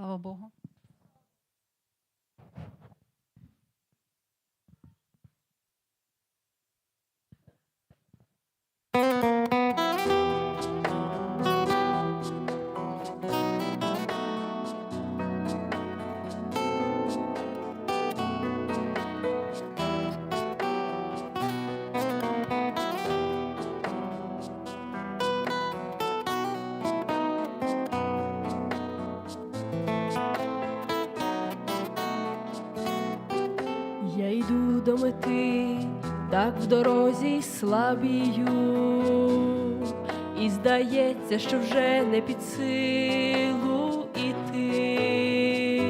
Sláva Bohu. Йду до так в дорозі слабію, і здається, що вже не під силу іти,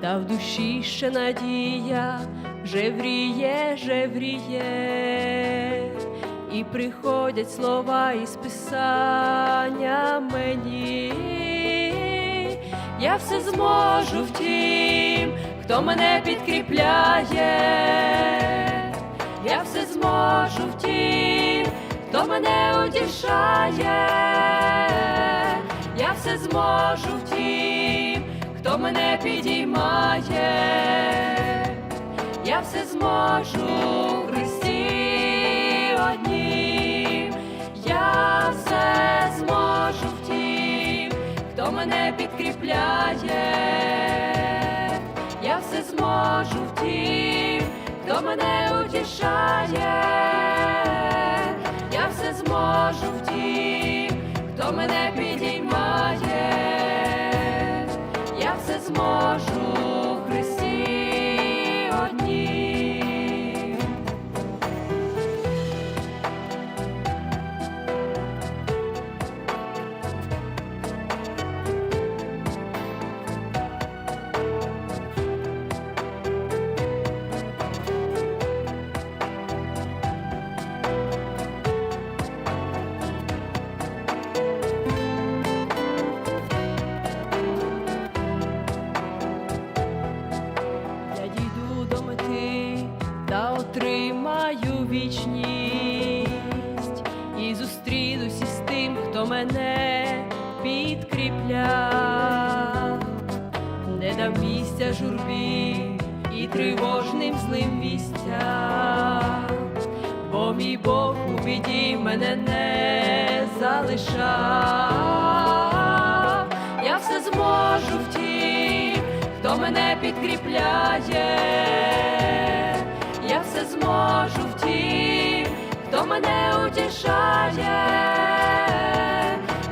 та в душі ще надія вже вріє, вже і приходять слова із писання мені. Я все зможу в тім, хто мене підкріпляє, я все зможу в тім, хто мене утішає, я все зможу в тім, хто мене підіймає, я все зможу в Христі однім, я все зможу в тім, хто мене підкріпляє, все втім, хто мене утішає, я все зможу в тім, хто мене підіймає, вічність. І зустрінусь із тим, хто мене підкріпляв, не дам місця журбі і тривожним злим вістям, бо мій Бог у біді мене не залишав. Я все зможу в тім, хто мене підкріпляє, я все зможу в тім, хто мене утішає,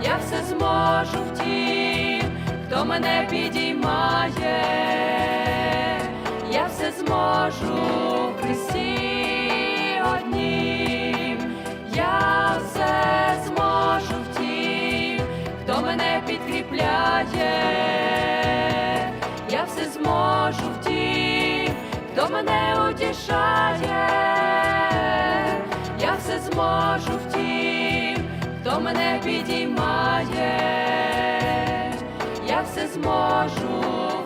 я все зможу в тім, хто мене підіймає, я все зможу в Христі однім, я все зможу в тім, хто мене підкріпляє, я все зможу в тім, хто мене утішає, я все зможу в тім, хто мене підіймає, я все зможу